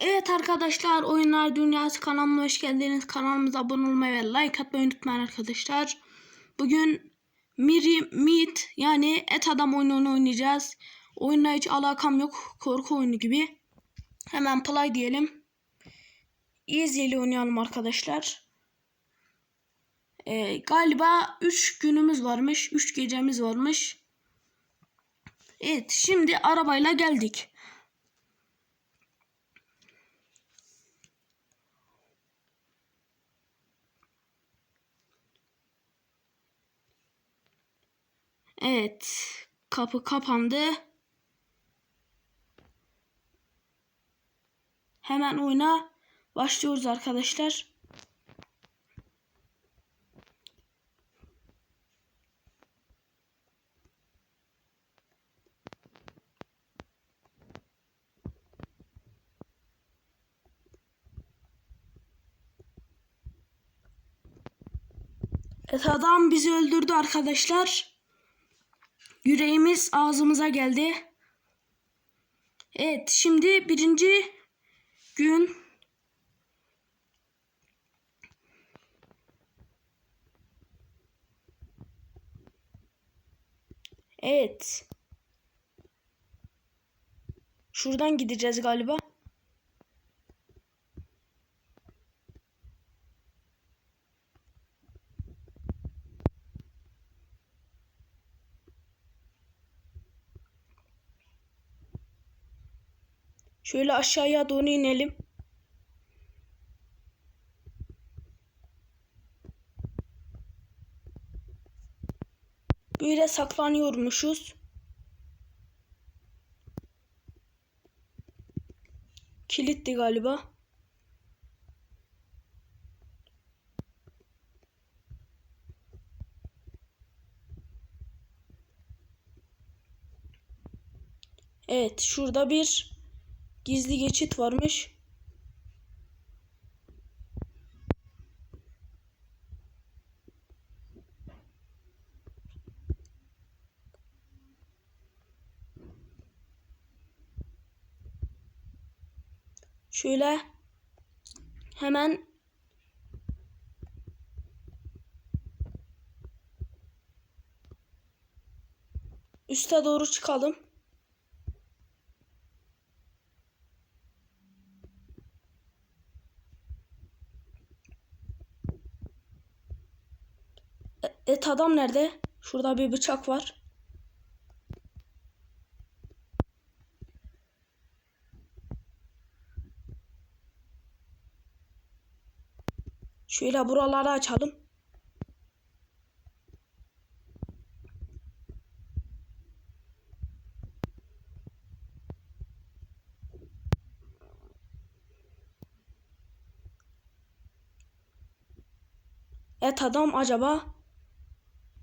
Evet arkadaşlar Oyunlar Dünyası kanalıma hoş geldiniz. Kanalımıza abone olmayı ve like atmayı unutmayın arkadaşlar. Bugün Miri Meat yani et adam oyununu oynayacağız. Oyunla hiç alakam yok. Korku oyunu gibi. Hemen play diyelim. Easy ile oynayalım arkadaşlar. Ee, galiba 3 günümüz varmış. 3 gecemiz varmış. Evet şimdi arabayla geldik. Evet. Kapı kapandı. Hemen oyuna başlıyoruz arkadaşlar. Evet adam bizi öldürdü arkadaşlar. Yüreğimiz ağzımıza geldi. Evet şimdi birinci gün Evet. Şuradan gideceğiz galiba. Şöyle aşağıya doğru inelim. Böyle saklanıyormuşuz. Kilitli galiba. Evet, şurada bir gizli geçit varmış. Şöyle hemen üste doğru çıkalım. Adam nerede? Şurada bir bıçak var. Şöyle buraları açalım. Et adam acaba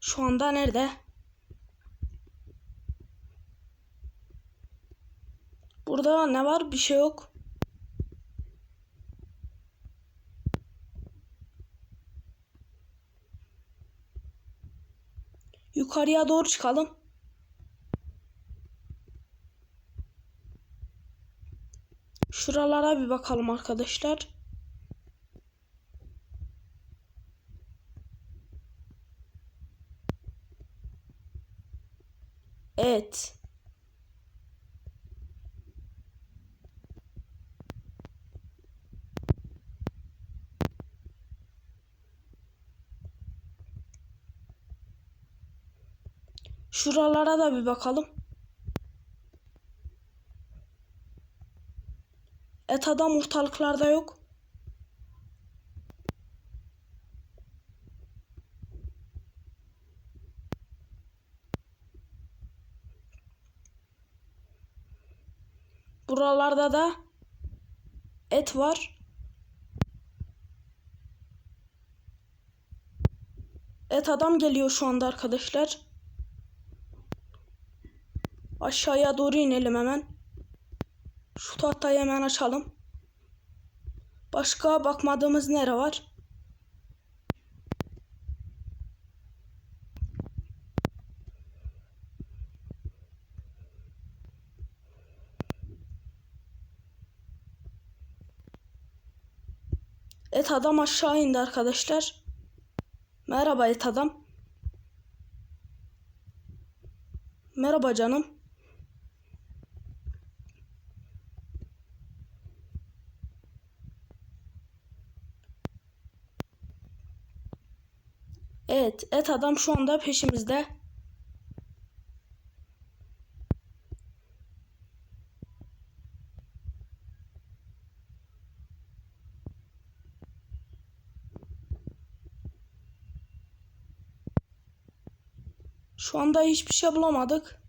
şu anda nerede? Burada ne var? Bir şey yok. Yukarıya doğru çıkalım. Şuralara bir bakalım arkadaşlar. Evet. Şuralara da bir bakalım. Et adam ortalıklarda yok. Buralarda da et var. Et adam geliyor şu anda arkadaşlar. Aşağıya doğru inelim hemen. Şu tahtayı hemen açalım. Başka bakmadığımız nere var? Et adam aşağı indi arkadaşlar. Merhaba et adam. Merhaba canım. Evet, et adam şu anda peşimizde. Şu anda hiçbir şey bulamadık.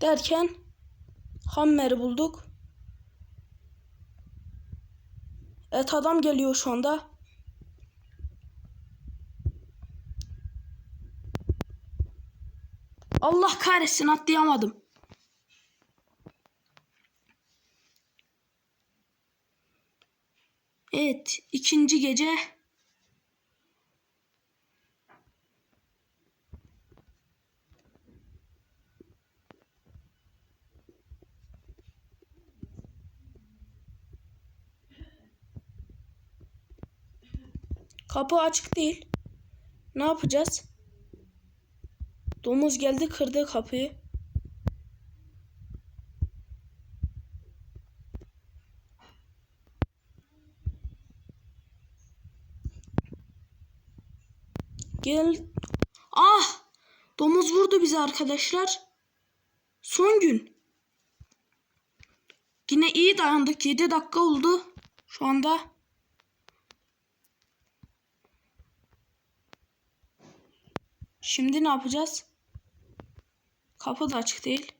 Derken Hammer'i bulduk. Evet adam geliyor şu anda. Allah kahretsin atlayamadım. Evet, ikinci gece. Kapı açık değil. Ne yapacağız? Domuz geldi kırdı kapıyı. Gel. Ah! Domuz vurdu bizi arkadaşlar. Son gün. Yine iyi dayandık. 7 dakika oldu. Şu anda. Şimdi ne yapacağız? Kapı da açık değil.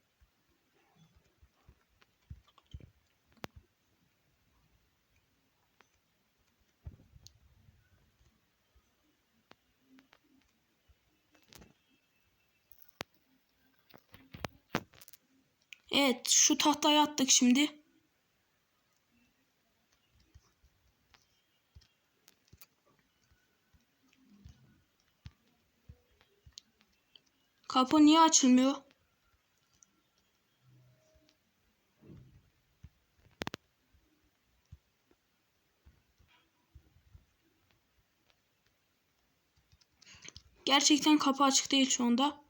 Evet, şu tahtaya attık şimdi. Kapı niye açılmıyor? Gerçekten kapı açık değil şu anda.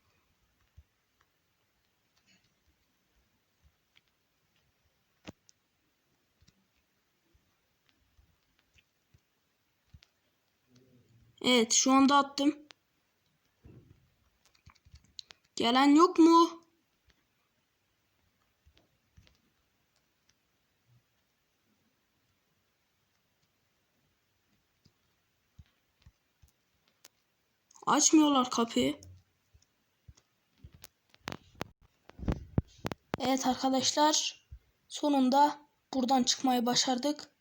Evet şu anda attım. Gelen yok mu? Açmıyorlar kapıyı. Evet arkadaşlar sonunda buradan çıkmayı başardık.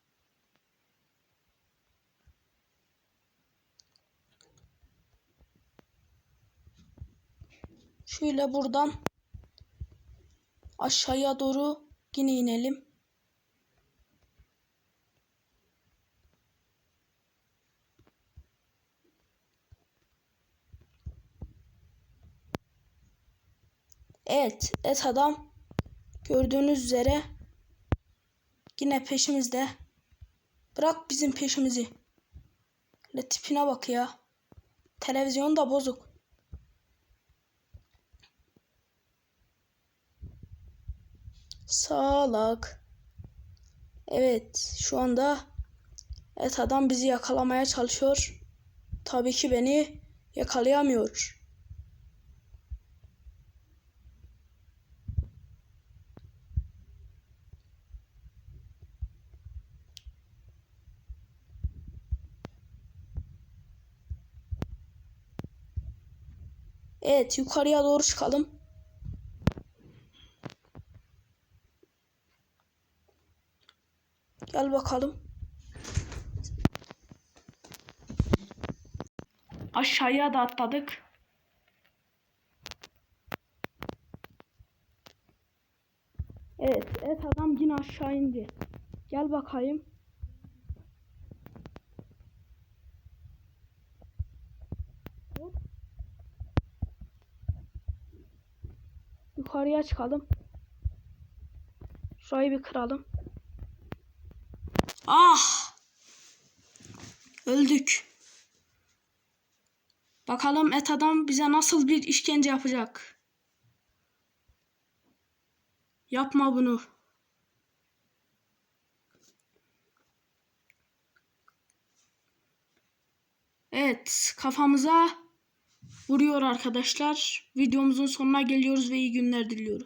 Şöyle buradan aşağıya doğru yine inelim. Evet, et adam gördüğünüz üzere yine peşimizde. Bırak bizim peşimizi. Le tipine bak ya. Televizyon da bozuk. Salak. Evet, şu anda et adam bizi yakalamaya çalışıyor. Tabii ki beni yakalayamıyor. Evet, yukarıya doğru çıkalım. Gel bakalım. Aşağıya da atladık. Evet, evet adam yine aşağı indi. Gel bakayım. Hop. yukarıya çıkalım. Şurayı bir kıralım. Ah! Öldük. Bakalım et adam bize nasıl bir işkence yapacak. Yapma bunu. Evet, kafamıza vuruyor arkadaşlar. Videomuzun sonuna geliyoruz ve iyi günler diliyoruz.